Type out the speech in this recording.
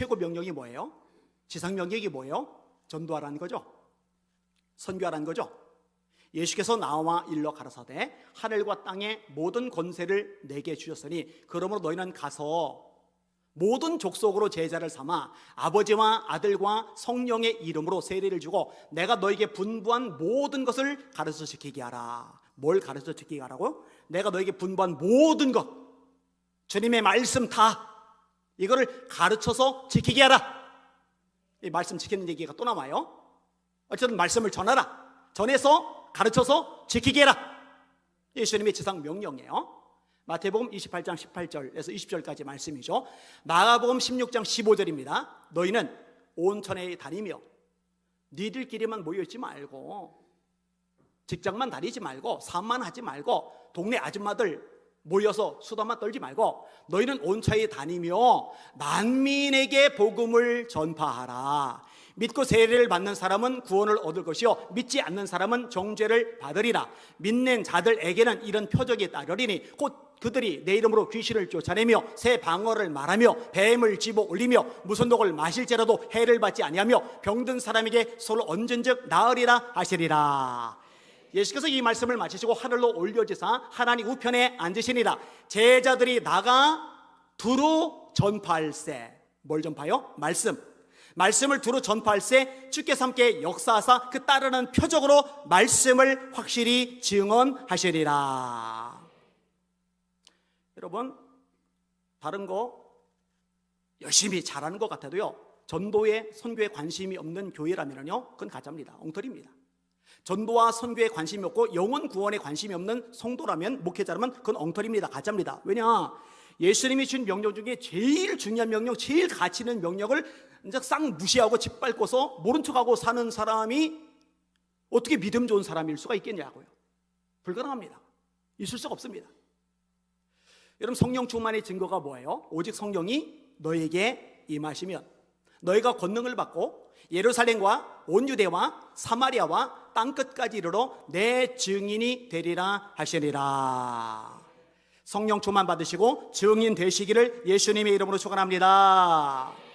최고 명령이 뭐예요? 지상 명령이 뭐예요? 전도하라는 거죠. 선교하라는 거죠. 예수께서 나와 일러 가라사대 하늘과 땅의 모든 권세를 내게 주셨으니 그러므로 너희는 가서 모든 족속으로 제자를 삼아 아버지와 아들과 성령의 이름으로 세례를 주고 내가 너에게 분부한 모든 것을 가르쳐 지키게 하라. 뭘 가르쳐 지키게 하라고요? 내가 너에게 분부한 모든 것 주님의 말씀 다 이거를 가르쳐서 지키게 하라. 이 말씀 지키는 얘기가 또 나와요. 어쨌든 말씀을 전하라. 전해서 가르쳐서 지키게 해라. 예수님의 지상 명령이에요. 마태복음 28장 18절에서 20절까지 말씀이죠. 마가복음 16장 15절입니다. 너희는 온 천에 다니며 니들끼리만 모여 있지 말고 직장만 다니지 말고 삶만 하지 말고 동네 아줌마들 모여서 수다만 떨지 말고 너희는 온 차에 다니며 만민에게 복음을 전파하라. 믿고 세례를 받는 사람은 구원을 얻을 것이요 믿지 않는 사람은 정죄를 받으리라. 믿는 자들에게는 이런 표적이 따르리니 곧 그들이 내 이름으로 귀신을 쫓아내며 새 방언을 말하며 뱀을 집어 올리며 무슨 독을 마실지라도 해를 받지 아니하며 병든 사람에게 손을 얹은즉 나으리라 하시리라. 예수께서 이 말씀을 마치시고 하늘로 올려지사 하나님 우편에 앉으시니라. 제자들이 나가 두루 전파할세. 뭘 전파요? 말씀. 말씀을 두루 전파할세. 주께서 함께 역사하사 그 따르는 표적으로 말씀을 확실히 증언하시리라. 여러분 다른 거 열심히 잘하는 것 같아도요 전도에 선교에 관심이 없는 교회라면요 그건 가짜입니다. 엉터리입니다 전도와 선교에 관심이 없고 영혼 구원에 관심이 없는 성도라면 목회자라면 그건 엉터리입니다. 가짜입니다. 왜냐? 예수님이 준 명령 중에 제일 중요한 명령, 제일 가치 있는 명령을 이제 싹 무시하고 짓밟고서 모른 척하고 사는 사람이 어떻게 믿음 좋은 사람일 수가 있겠냐고요. 불가능합니다. 있을 수가 없습니다. 여러분 성령 충만의 증거가 뭐예요? 오직 성령이 너에게 임하시면 너희가 권능을 받고 예루살렘과 온 유대와 사마리아와 땅 끝까지 이르러 내 증인이 되리라 하시니라. 성령 충만 받으시고 증인 되시기를 예수님의 이름으로 축원합니다.